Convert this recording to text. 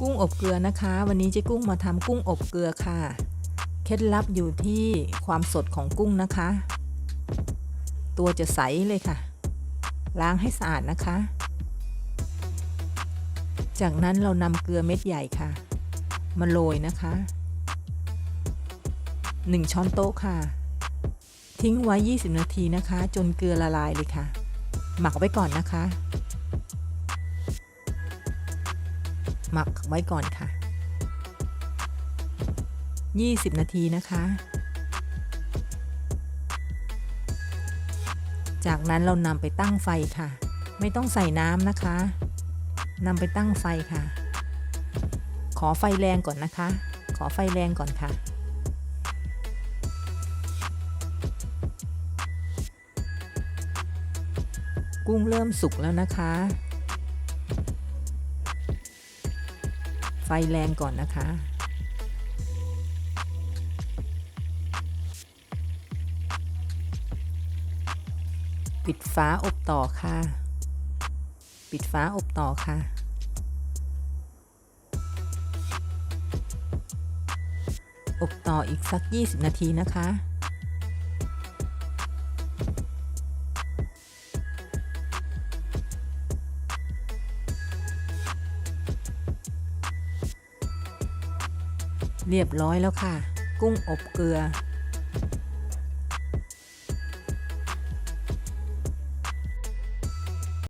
กุ้งอบเกลือนะคะ วันนี้เจ๊กุ้งมาทำกุ้งอบเกลือค่ะ เคล็ดลับอยู่ที่ความสดของกุ้งนะคะ ตัวจะใสเลยค่ะ ล้างให้สะอาดนะคะ จากนั้นเรานำเกลือเม็ดใหญ่ค่ะ มาโรยนะคะ 1 ช้อนโต๊ะค่ะ ทิ้งไว้ 20 นาทีนะคะ จนเกลือละลายเลยค่ะ หมักไว้ก่อนนะคะ หมักไว้ก่อนค่ะ 20 นาทีนะคะ จากนั้นเรานำไปตั้งไฟค่ะ ไม่ต้องใส่น้ำนะคะนำไปตั้งไฟค่ะ ขอไฟแรงก่อนนะคะ ขอไฟแรงก่อนค่ะกุ้งเริ่มสุกแล้วนะคะ ฟแรงก่อนนะคะ ปิดฝาอบต่อค่ะ ปิดฝาอบต่อค่ะอบต่ออีกสัก 20 นาทีนะคะ เรียบร้อยแล้วค่ะ กุ้งอบเกลือ